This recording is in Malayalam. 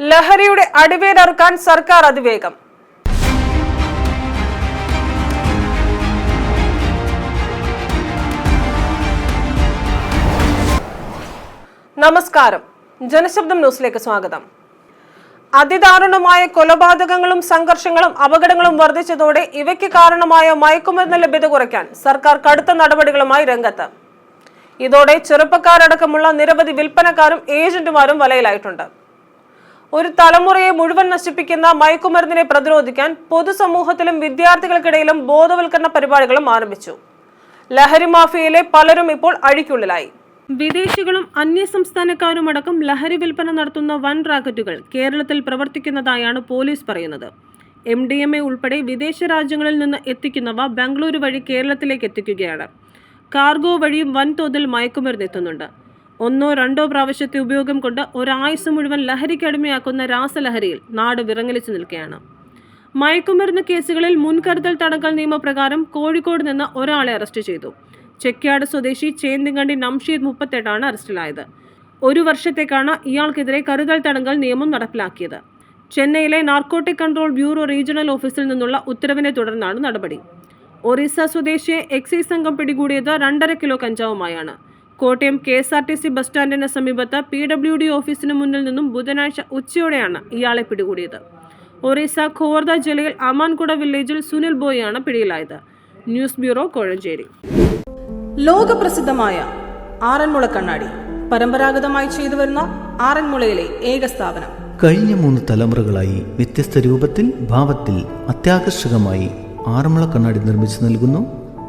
ലഹരിയുടെ അടിവേരറുക്കാൻ സർക്കാർ അതിവേഗം. നമസ്കാരം. ജനശബ്ദം ന്യൂസിലേക്ക് സ്വാഗതം. അതിദാരുണമായ കൊലപാതകങ്ങളും സംഘർഷങ്ങളും അപകടങ്ങളും വർദ്ധിച്ചതോടെ ഇവയ്ക്ക് കാരണമായ മയക്കുമരുന്ന് ലഭ്യത കുറയ്ക്കാൻ സർക്കാർ കടുത്ത നടപടികളുമായി രംഗത്ത്. ഇതോടെ ചെറുപ്പക്കാരടക്കമുള്ള നിരവധി വിൽപ്പനക്കാരും ഏജന്റുമാരും വലയിലായിട്ടുണ്ട്. ഒരു തലമുറയെ മുഴുവൻ നശിപ്പിക്കുന്ന മയക്കുമരുന്നിനെ പ്രതിരോധിക്കാൻ പൊതുസമൂഹത്തിലും വിദ്യാർത്ഥികൾക്കിടയിലും ബോധവൽക്കരണ പരിപാടികളും ആരംഭിച്ചു. ലഹരി മാഫിയയിലെ പലരും ഇപ്പോൾ അഴിക്കുള്ളിലായി. വിദേശികളും അന്യസംസ്ഥാനക്കാരുമടക്കം ലഹരി വിൽപ്പന നടത്തുന്ന വൻ റാക്കറ്റുകൾ കേരളത്തിൽ പ്രവർത്തിക്കുന്നതായാണ് പോലീസ് പറയുന്നത്. എം ഡി എം എ ഉൾപ്പെടെ വിദേശ രാജ്യങ്ങളിൽ നിന്ന് എത്തിക്കുന്നവ ബംഗളൂരു വഴി കേരളത്തിലേക്ക് എത്തിക്കുകയാണ്. കാർഗോ വഴിയും വൻതോതിൽ മയക്കുമരുന്ന് എത്തുന്നുണ്ട്. ഒന്നോ രണ്ടോ പ്രാവശ്യത്തെ ഉപയോഗം കൊണ്ട് ഒരായുസ് മുഴുവൻ ലഹരിക്കടിമയാക്കുന്ന രാസലഹരിയിൽ നാട് വിറങ്ങലിച്ചു നിൽക്കുകയാണ്. മയക്കുമരുന്ന് കേസുകളിൽ മുൻകരുതൽ തടങ്കൽ നിയമപ്രകാരം കോഴിക്കോട് നിന്ന് ഒരാളെ അറസ്റ്റ് ചെയ്തു. ചെക്യാട് സ്വദേശി ചേന്തിങ്കണ്ടി നംഷീദ് മുപ്പത്തെട്ടാണ് അറസ്റ്റിലായത്. ഒരു വർഷത്തേക്കാണ് ഇയാൾക്കെതിരെ കരുതൽ തടങ്കൽ നിയമം നടപ്പിലാക്കിയത്. ചെന്നൈയിലെ നാർക്കോട്ടിക് കൺട്രോൾ ബ്യൂറോ റീജിയണൽ ഓഫീസിൽ നിന്നുള്ള ഉത്തരവിനെ തുടർന്നാണ് നടപടി. ഒറീസ സ്വദേശിയെ എക്സൈസ് സംഘം പിടികൂടിയത് രണ്ടര kilo കഞ്ചാവുമായാണ്. Kottayam K S R T C bus സ്റ്റാൻഡിന് സമീപത്ത് പി ഡബ്ല്യു ഡി ഓഫീസിന് മുന്നിൽ നിന്നും ബുധനാഴ്ച ഉച്ചയോടെയാണ് ഇയാളെ പിടികൂടിയത്. ഒറീസ ഖോർദ ജില്ലയിൽ അമാൻകുട വില്ലേജിൽ സുനിൽ ബോയാണ് പിടിയിലായത്. News bureau Kozhencherry. ലോകപ്രസിദ്ധമായ ആറന്മുള കണ്ണാടി. പരമ്പരാഗതമായി ചെയ്തു വരുന്ന ആറന്മുളയിലെ ഏക സ്ഥാപനം. കഴിഞ്ഞ മൂന്ന് തലമുറകളായി വ്യത്യസ്ത രൂപത്തിൽ ഭാവത്തിൽ അത്യാകർഷകമായി ആറന്മുള കണ്ണാടി നിർമ്മിച്ചു നൽകുന്നു